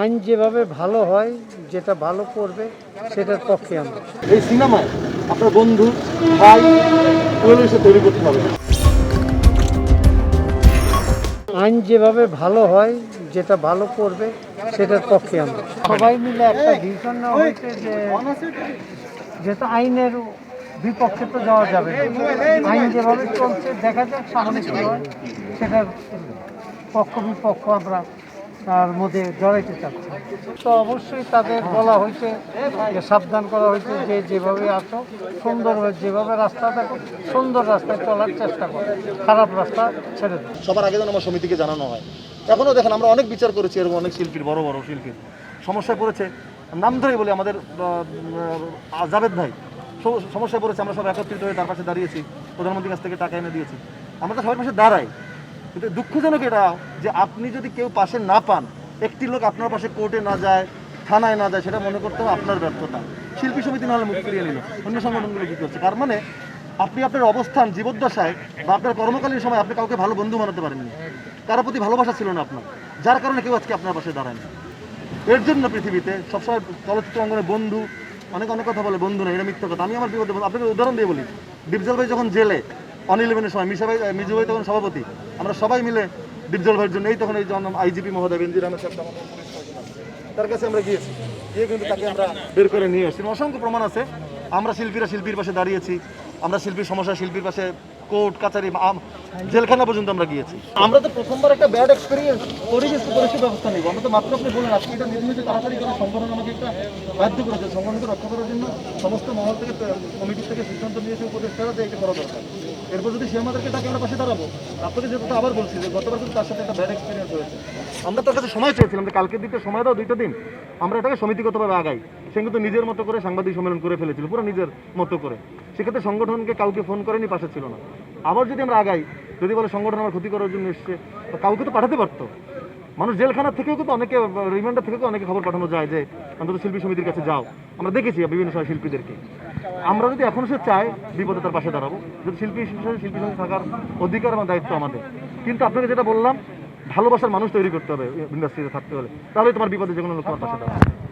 আইন যেভাবে ভালো হয় যেটা ভালো করবে সেটার পক্ষে আমরা। এই সিনেমায় আপনার বন্ধু ভাই পরিবেশে তৈরি করতে হবে আইন যেভাবে ভালো হয় যেটা ভালো করবে সেটার পক্ষে আমরা। সবাই মিলে একটা ডিসিশন নেওয়া হয়েছে যে যেহেতু আইনের বিপক্ষে তো যাওয়া যাবে আইন যেভাবে চলছে দেখা যাক সামনে কি হয় সেটার পক্ষ বিপক্ষ আমরা তার মধ্যে জড়াইতে চাচ্ছি। তো অবশ্যই তাদের বলা হয়েছে সাবধান করা হয়েছে যে যেভাবে আসো সুন্দরভাবে যেভাবে রাস্তা দেখো, সুন্দর রাস্তায় চলার চেষ্টা করো, খারাপ রাস্তা ছেড়ে দেবো সবার আগে যেন আমার সমিতিকে জানানো হয়। এখনও দেখেন, আমরা অনেক বিচার করেছি, এরকম অনেক শিল্পীর, বড় বড় শিল্পীর। সমস্যায় পড়েছে, নাম ধরেই বলি, আমাদের জাভেদ ভাই। সমস্যায় পড়েছে, আমরা সব একত্রিত হয়ে তার পাশে দাঁড়িয়েছি, প্রধানমন্ত্রীর কাছ থেকে টাকা এনে দিয়েছি। আমরা তো সবার পাশে দাঁড়াই। কিন্তু দুঃখজনক এটা যে আপনি যদি কেউ পাশে না পান, একটি লোক আপনার পাশে কোর্টে না যায়, থানায় না যায়, সেটা মনে করতে হবে আপনার ব্যর্থতা। শিল্পী সমিতি নাহলে মুখ ফিরিয়ে নিল অন্য সংগঠনগুলো কী করছে? তার মানে আপনি আপনার অবস্থান, জীবদ্দশায় বা আপনার কর্মকালীন সময় আপনি কাউকে ভালো বন্ধু বানাতে পারেননি। কারও প্রতি ভালোবাসা ছিল না আপনার। যার কারণে কেউ আজকে আপনার পাশে দাঁড়ায় না এর জন্য পৃথিবীতে সবসময় চলচ্চিত্র অঙ্গনে বন্ধু, অনেক অনেক কথা বলে বন্ধু না এটা মিথ্যা কথা। আমি আমার বিপদে আপনাকে উদাহরণ দিয়ে বলি। ডিপজল ভাই যখন জেলে অন ইলেভেনের সময় মিশা ভাই মিজু ভাই তখন সভাপতি। আমরা সবাই মিলে ডিপজল ভাইয়ের জন্য, এই তখন এই জন্য আইজিপি মহোদয় বেঞ্জির আহমেদ। তার কাছে আমরা গিয়েছি। গিয়ে কিন্তু তাকে আমরা বের করে নিয়ে এসেছি অসংখ্য প্রমাণ আছে। আমরা শিল্পীরা শিল্পীর পাশে দাঁড়িয়েছি। আমরা শিল্পীর সমস্যা শিল্পীর পাশে কোর্ট, কাছারি জেলখানা পর্যন্ত আমরা গিয়েছি। আমরা তো প্রথমবার একটা ব্যাড এক্সপিরিয়েন্স পরিবেশ পরিষের ব্যবস্থা নিব। আমরা তো মাত্র আপনি বললেন, আজকে এটা নির্মিত তাড়াতাড়ি করে সংগঠন আমাকে একটা বাধ্য করেছে সংগঠনকে রক্ষা করার জন্য সমস্ত মহল থেকে কমিটি থেকে সিদ্ধান্ত নিয়েছে উপদেষ্টারা যে এটা করা দরকার। এরপর যদি সে আমাদেরকে তাকে আমরা পাশে দাঁড়াবো। আপনাকে যে কথা আবার বলছি যে গতবার কিন্তু তার সাথে একটা ব্যাড এক্সপিরিয়েন্স হয়েছে। আমরা তার কাছে সময় চেয়েছিলাম যে কালকের দিকে সময় দাও দুইটা দিন। আমরা এটাকে সমিতিগতভাবে আগাই। সে কিন্তু নিজের মতো করে সাংবাদিক সম্মেলন করে ফেলেছিল, পুরো নিজের মতো করে। সেক্ষেত্রে সংগঠনকে কাউকে ফোন করেনি, পাশে ছিল না। আবার যদি আমরা আগাই, যদি বলে সংগঠন আমার ক্ষতি করার জন্য এসছে কাউকে তো পাঠাতে পারতো। মানুষ জেলখানা থেকেও কিন্তু অনেকে, রিমান্ডার থেকেও অনেকে খবর পাঠানো যায় যে, অন্তত শিল্পী সমিতির কাছে যাও। আমরা দেখেছি বিভিন্ন সময় শিল্পীদেরকে। আমরা যদি এখন সে চাই বিপদে তার পাশে দাঁড়াবো। যদি শিল্পী হিসেবে, শিল্পী সমিতি থাকার অধিকার এবং দায়িত্ব আমাদের। কিন্তু আপনাকে যেটা বললাম, ভালোবাসার মানুষ তৈরি করতে হবে, ইন্ডাস্ট্রিতে থাকতে হলে। তাহলে তোমার বিপদে যে কোনো লোক পাশে দাঁড়াবে।